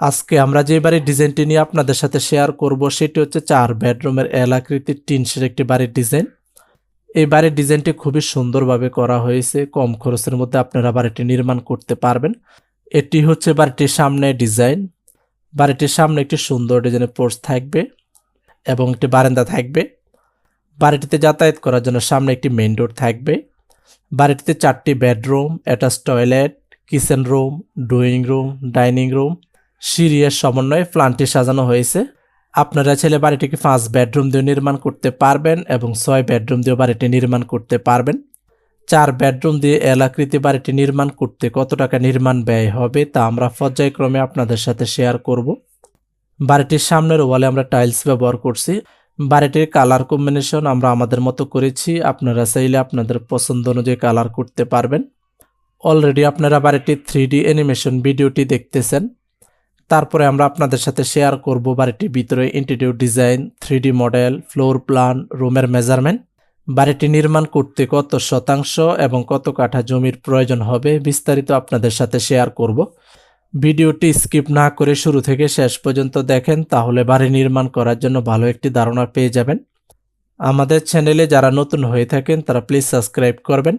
আজকে আমরা যে বাড়ির ডিজাইনটি নিয়ে আপনাদের সাথে শেয়ার করব, সেটি হচ্ছে চার বেডরুমের এলাকৃতির টিনসের একটি বাড়ির ডিজাইন। এই বাড়ির ডিজাইনটি খুবই সুন্দরভাবে করা হয়েছে, কম খরচের মধ্যে আপনারা বাড়িটি নির্মাণ করতে পারবেন। এটি হচ্ছে বাড়িটির সামনে ডিজাইন। বাড়িটির সামনে একটি সুন্দর ডিজাইনের পোর্চ থাকবে এবং একটি বারান্দা থাকবে। বাড়িটিতে যাতায়াত করার জন্য সামনে একটি মেইন ডোর থাকবে। বাড়িটিতে চারটি bedroom attach toilet kitchen room drawing room dining room সিঁড়ির সমন্বয়ে প্ল্যানটি সাজানো হয়েছে। আপনারা ছেলে বাড়িটিকে পাঁচ বেডরুম দিয়ে নির্মাণ করতে পারবেন এবং ছয় বেডরুম দিয়ে বাড়িটি নির্মাণ করতে পারবেন। চার বেডরুম দিয়ে এলাকৃতি বাড়িটি নির্মাণ করতে কত টাকা নির্মাণ ব্যয় হবে তা আমরা পর্যায়ক্রমে আপনাদের সাথে শেয়ার করব। বাড়িটির সামনের ওয়ালে আমরা টাইলস ব্যবহার করছি। বাড়িটির কালার কম্বিনেশন আমরা আমাদের মতো করেছি। আপনারা চাইলে আপনাদের পছন্দ অনুযায়ী কালার করতে পারবেন। অলরেডি আপনারা বাড়িটির থ্রি অ্যানিমেশন ভিডিওটি দেখতেছেন। তারপরে আমরা আপনাদের সাথে শেয়ার করব বাড়িটির ভিতরে interior design three model floor plan রুমের মেজারমেন্ট বাড়িটি নির্মাণ করতে কত শতাংশ এবং কত কাঠা জমির প্রয়োজন হবে বিস্তারিত আপনাদের সাথে শেয়ার করব। ভিডিওটি স্কিপ না করে শুরু থেকে শেষ পর্যন্ত দেখেন, তাহলে বাড়ি নির্মাণ করার জন্য ভালো একটি ধারণা পেয়ে যাবেন। আমাদের চ্যানেলে যারা নতুন হয়ে থাকেন, তারা প্লিজ সাবস্ক্রাইব করবেন।